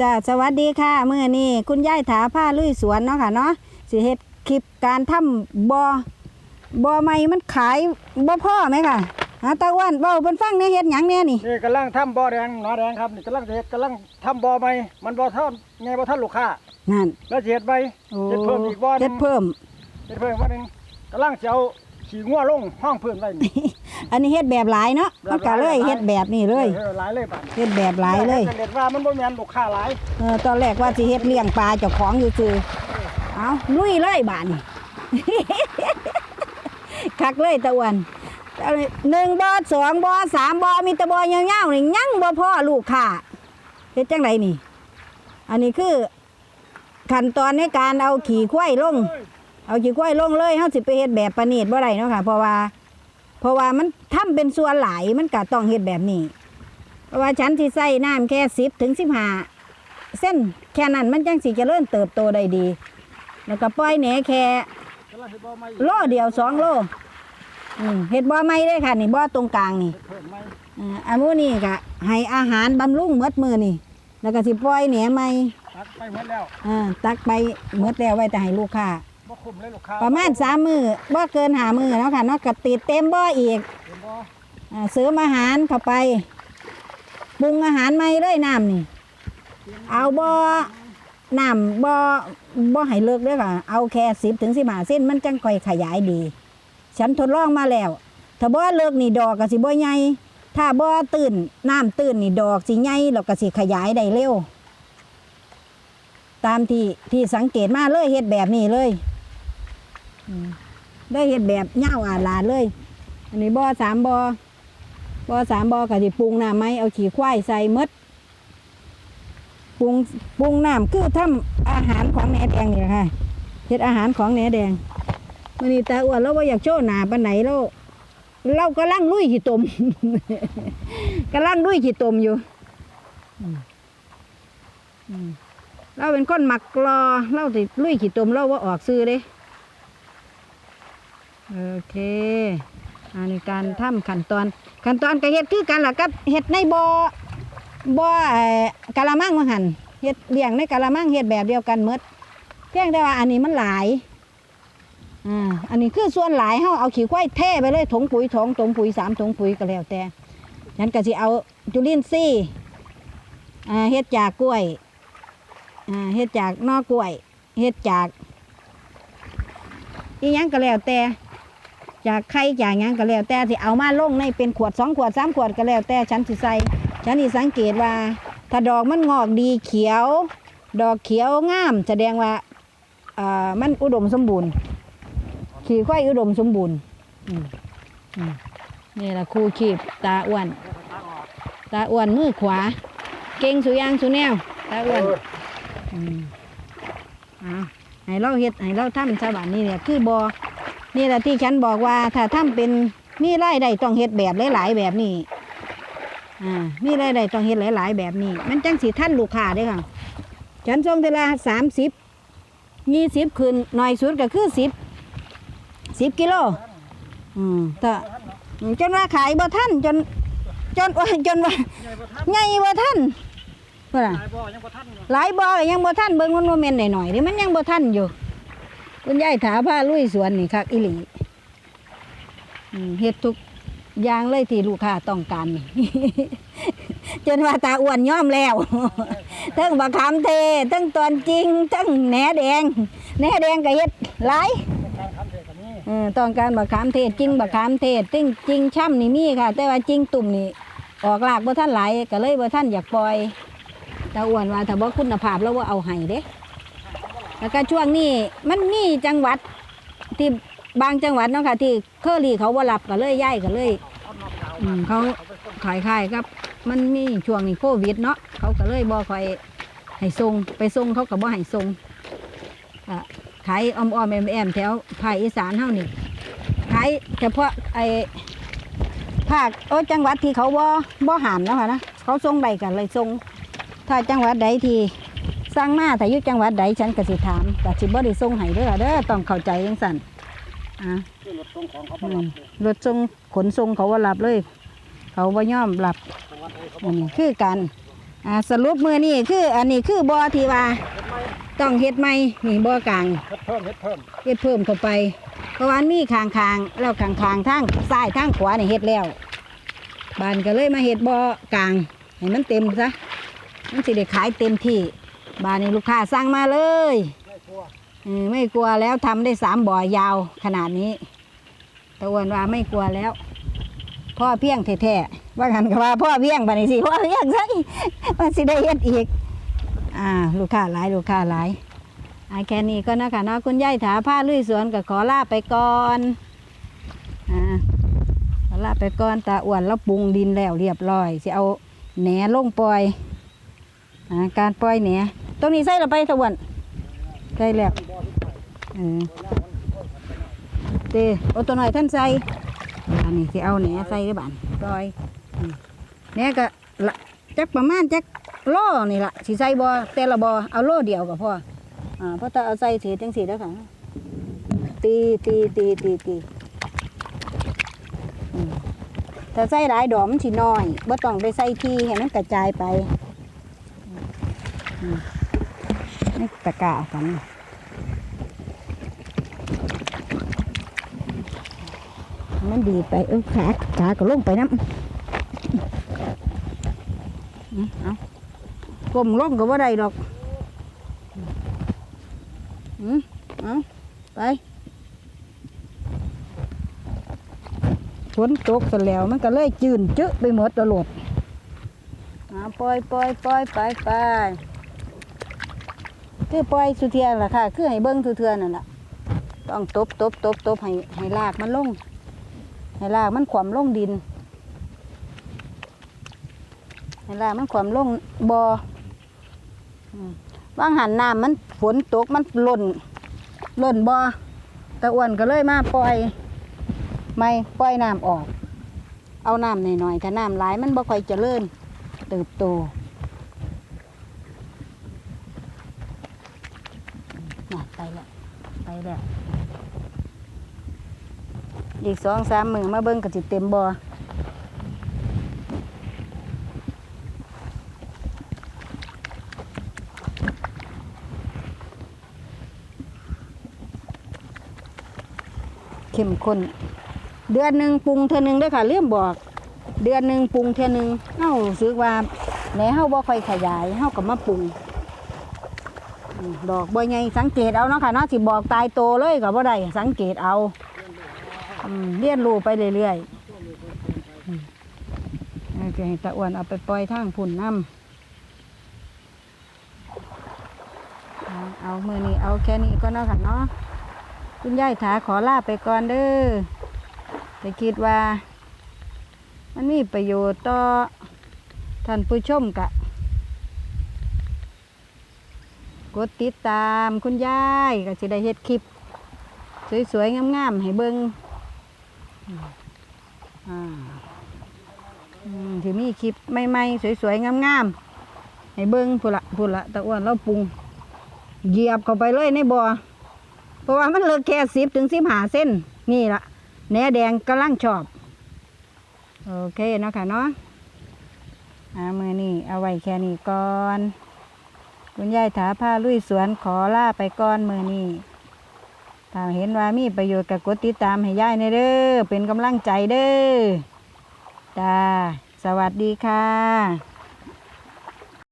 จ้าสวัสดีค่ะมื้อนี้คุณยายถาผ้าลุยสวนเนาะค่ะเนาะสิเฮ็ดคลิปการทำบ่อบ่อใหม่มันขายบ่พอไหมค่ะหาตาอ้วนเว้าเพิ่นฟังแหน่เฮ็ดหยังแหน่นี่นี่กำลังทำบ่อแดงหนอแดงครับนี่กำลังเฮ็ดกำลังทำบ่อใหม่มันบ่ท่านไงบ่ท่านลูกค้านั่นแล้วสิเฮ็ดใบโอ้เฮ็ดเพิ่มอีกบ่อหนึเฮ็ดงเพิ่มเฮ็ดเพิ่มบ่หนึงกำลังสิเอาขี้งัวลงห้องพื้นไว้นี่ อันนี้เฮ็ดแบบหลายเนาะมันก็เลยเฮ็ดแบบนี้เลยออหลายเลยบัดเฮ็ดแบบหลายเลยเฮ็ดว่ามันบ่แม่นลูกค้าหลายเออตอนแรกว่าสิเฮ็ดเลี้ยงปลาเจ้าของอยู่ซื่อเอาลุยเลยบาดนี้คักเลยตะอ้วันเอาเลยหนึ่งบ่อสองบ่อสามบ่อมีแตะบ่อยาวๆนี่ยังบ่พอลูกค้าเฮ็ดจังไดนี่ อันนี้คือขั้นตอนในการเอาขี่ควายลง เอาขี้ควายลงเลยเฮาสิไปเฮ็ดแบบประณีตบ่ได้เนาะค่ะ เพราะว่า เพราะว่ามันทำเป็นส่วนหลายมันก็ต้องเฮ็ดแบบนี้ เพราะว่าฉันสิใส่น้ำแค่10ถึง15เส้นแค่นั้นมันจังสิเจริญเติบโตได้ดี แล้วก็ปล่อยแหนแค่กำลังเฮ็ดบ่อใหม่โลเดียวสองโลอืมเฮ็ดบ่อใหม่เลยค่ะ นี่บ่อตรงกลางนี่เพิ่มใหม่อ่าอันนู้นนี่ก็ให้อาหารบำรุงหมดมือนี่ แล้วก็สิปล่อยแหนใหม่ตักไปหมดแล้วอ่าตักไปหมดแล้วไว้แต่ให้ลูกค้า บ่คุ้มเลยลูกค้าประมาณสามมือบ่เกินหามือเนาะค่ะเนาะก็ติดเต็มบ่ออีกเห็นบ่อ่าเสริมอาหารเข้าไปปรุงอาหารใหม่เลยน้ำนี่ เอาบ่อน้ำบ่อบ่ให้เลิกเด้อค่ะ เอาแค่สิบถึงสิบห้าเส้นมันจังค่อยขยายดี ฉันทดลองมาแล้ว ถ้าบ่อเลิกนี่ดอกก็สิบ่ใหญ่ถ้าบ่อตื่นน้ำตื่นนี่ดอกสิใหญ่แล้วก็สิขยายได้เร็ว ตามที่ที่สังเกตมาเลยเฮ็ดแบบนี้เลยอืม ได้เฮ็ดแบบเง่าอาลาดเลย อันนี้บ่อสามบ่อบ่อสามบ่อก็สิปรุงน้ำไหมเอาขี้ควายใส่มดปรุงปรุงน้ำคือทำอาหารของแหนแดงนี่แหละค่ะเฮ็ดอาหารของแหนแดงมันนี้ตาอ้วนเราบ่าอยากโชว์หน้าปานไหนเราเรากำลังลุยขี้ตมกำลังลุยขี้ตมอยู่เราเป็นคนหมักกรอเราติลุยขี้ตมเราว่าออกซื้อเด้ โอเคอันนี้การทำขั้นตอนขั้นตอนก็เฮ็ดคือกันล่ะกับเฮ็ดในบ่อบ่อเอ่อกะละมังว่าหั่นเฮ็ดเลี้ยงในกะละมังเฮ็ดแบบเดียวกันหมดเพียงแต่ว่าอันนี้มันหลายอ่าอันนี้คือส่วนหลายเฮาเอาขี้ควายเทไปเลยถุงปุ๋ยสองถุงปุ๋ยสามถุงปุ๋ยก็แล้วแต่ฉันก็สิเอาจุลินทรีย์อ่าเฮ็ดจากกล้วยอ่าเฮ็ดจากนอกล้วยเฮ็ดจากอีหยังก็แล้วแต่ จากไข่จากยังก็แล้ว แต่ที่เอามาลงในเป็นขวดสองขวดสามขวดก็แล้ว แต่ฉันสิใส่ฉันนี่สังเกตว่า ถ้าดอกมันงอกดีเขียว ดอกเขียวงาม แสดงว่าอ่อมันอุดมสมบูรณ์ ขี่ควายอุดมสมบูรณ์นี่แหละครูขีบตาอ้วน ตาอ้วนมือขวา เก่งสุยางสุแนวตาอ้วนอ่าให้เราเฮ็ดให้เราทำชาวบ้านนี่เนี่ยคือบอ นี่แหละที่ฉันบอกว่าถ้าทำเป็นมีรายได้ต้องเฮ็ดแบบหลายๆแบบนี้อ่ามีรายได้ต้องเฮ็ดหลาย ๆ แบบนี้ มันจังสิท่านลูกค้าเด้ค่ะ ฉันส่งเทอละสามสิบยี่สิบคืนหน่อยสุดก็คือสิบสิบกิโลอืมแต่จนว่าขายบ่ท่านจน จนว่าจนว่าไงบ่ท่านเพื่อหลายบ่อยังบ่ทันอยู่หลายบ่อยังบ่ทันเบิ่งมันโมเมนต์หน่อยๆเดิมันยังบ่ทันอยู่ คุณยายถาผ้าลุยสวนนี่คักอีหลีเฮ็ดทุกอย่างเลยที่ลูกค้าต้องการนี่จนว่าตาอ้วนย่อมแล้วทั้งบักขามเททั้งตอนจริงทั้งแหนแดงแหนแดงก็เฮ็ดหลายต้องการบักขามเทศจริงบักขามเทศจริงจริงช่ำนี่มีค่ะ แต่ว่าจริงตุ่มนี่ออกลากบ่ท่านหลายก็เลยบ่ท่านอยากปล่อยตาอ้วนว่าถ้าบ่คุณภาพแล้วว่าเอาให้เด้ แล้วก็ช่วงนี้มันมีจังหวัดที่บางจังหวัดเนาะค่ะ ที่เคอรี่เขาบ่รับก็เลยย้ายก็เลยเอานอกดาวอืมเขาขายขายครับ มันมีช่วงนี้โควิดเนาะเขาก็เลยบ่คอยให้ส่งไปส่งเขาก็บ่ให้ส่งอะขายอ้อมๆแอมๆแถวภาคอีสานเฮานี่ขายเฉพาะไอ้ภาคโอ้จังหวัดที่เขาบ่บ่หามเนาะค่ะนะเขาส่งใดกันเลยส่งถ้าจังหวัดใดที่ สร้างมาถ้าอยู่จังหวัดใดฉันก็สิถามก็สิบ่ได้ส่งให้เด้อเด้อต้องเข้าใจจังซั่นอะรถส่งของเขาบ่รับเลยรถส่งขนส่งเขาว่ารับเลย เขาบ่ยอมรับจังหวัดใดเขาบ่นนี้คือการอ่าสรุปมือนี่คืออันนี้คือบ่อที่ว่าเฮ็ดไหมต้องเฮ็ดใหม่นี่บ่อกลาง เฮ็ดเพิ่มเฮ็ดเพิ่มเฮ็ดเพิ่มเข้าไป เพราะว่ามีคางคางๆแล้วคางคางๆทางซ้ายทางขวานี่เฮ็ดแล้วบานก็เลยมาเฮ็ดบ่อกลางให้มันเต็มซะมันสิได้ขายเต็มที่ บานนี้ลูกค้าสั่งมาเลยไม่กลัวเออไม่กลัวแล้วทำได้สามบ่อยาวขนาดนี้ตะวันว่าไม่กลัวแล้ว พ่อเพียงแท้ๆว่ากันก็ว่าพ่อเพียงบัดนี้สิพ่อเพียงซะมันสิได้เฮ็ดอีกอ่าลูกค้าหลายลูกค้าหลายอาแค่นี้ก็นะคะเนาะคุณยายถาผ้าลุยสวนก็ขอลาไปก่อนอ่าขอลาไปก่อนตาอ้วนแล้วปรุงดินแล้วเรียบร้อยสิเอาแหนลงปล่อยอการปล่อยแหน ตรงนี้ใส่เราไปตะวันใส่แล้วเออเตโอาตัวหน่อยท่านใส่อันนี้สิเอาแหนใส่ได้บ้านปล่อยอืมแหนก็ละจักประมาณจักโลนี่ละสิใส่บอแต่ละบอเอาโลเดียวก็พออ่าเพราะถ้าเอาใส่ถือจังสีแล้วค่ะตีตีตีตีตีถ้าใส่หลายดอกมันสิน้อยบ่ต้องไปใส่ที่ให้มันกระจายไป อืม นี่ตะกากันมันดีไปเออขาขาก็ลงไปน้ำอืมเอากลมลงก็บ่าได้ดอกอืมเอาไปฝนตกซะแล้วมันก็เลยจืนจึไปหมดตลอดอ่าปล่อยปล่อยปล่อยไปไป คือปล่อยสุเทียนล่ะค่ะ คือให้เบิ้งสุเทียนนั่นแหละต้องตบตบตบตบให้ให้ลากมันลง ให้ลากมันขวมลงดิน ให้ลากมันขวมลงบอ่อว่างหันน้ำมันฝนตกมันหล่นหล่นบ่อตะอ้วนก็เลยมาปล่อยไม่ปล่อยน้ำออก เอาน้ำหน่อยๆถ้าน้ำหลายมันบ่ค่อยเจริญเติบโต น่ะไปแล้วไปแล้วอีกสองสามมือมาเบิ้งก็สิเต็มบ่อเข้มข้นเดือนหนึ่งปรุงเท่านึงได้อค่ะเรื่องบอก เดือนหนึ่งปรุงเท่านึงเฮารู้สึกว่าแหนเฮาบ่ค่อยขยายเฮาก็มาปรุง ดอกบ่ใหญ่สังเกตเอาเนาะค่ะเนาะสิบอกตายโตเลยก็บ่ได้สังเกตเอาเรียนรูไปเรื่อยๆจะให้ตาอ้วนเอาไปปล่อยทางพุ่นน้ำเอามือนี้เอาแค่นี้ก็เนาะค่ะเนาะคุณยายถาขอลาไปก่อนเด้อแต่คิดว่า มันมีประโยชน์ต่อท่านผู้ชมกะ กดติดตามคุณยายก็จะได้เฮ็ดคลิป สวยๆ งามๆ ให้เบิงอืมอ่าอืมที่คลิปใหม่ๆ สวยๆ งามๆ ให้เบิงพูนละพูนละตะอ้วนเราปรุงเหยียบเข้าไปเลยในบ่อเพราะว่ามันเลิกแค่สิบถึงสิบหาเส้น นี่ละแหนแดงกำลังชอบ โอเคเนาะค่ะเนาะอามือนี่เอาไว้แค่นี้ก่อน คุณยายถาผ้าลุยสวนขอลาไปก้อนมือนี่ถ้าเห็นว่ามีประโยชน์กับกดติดตามให้ยายในเด้อเป็นกำลังใจเด้อจ้าสวัสดีค่ะ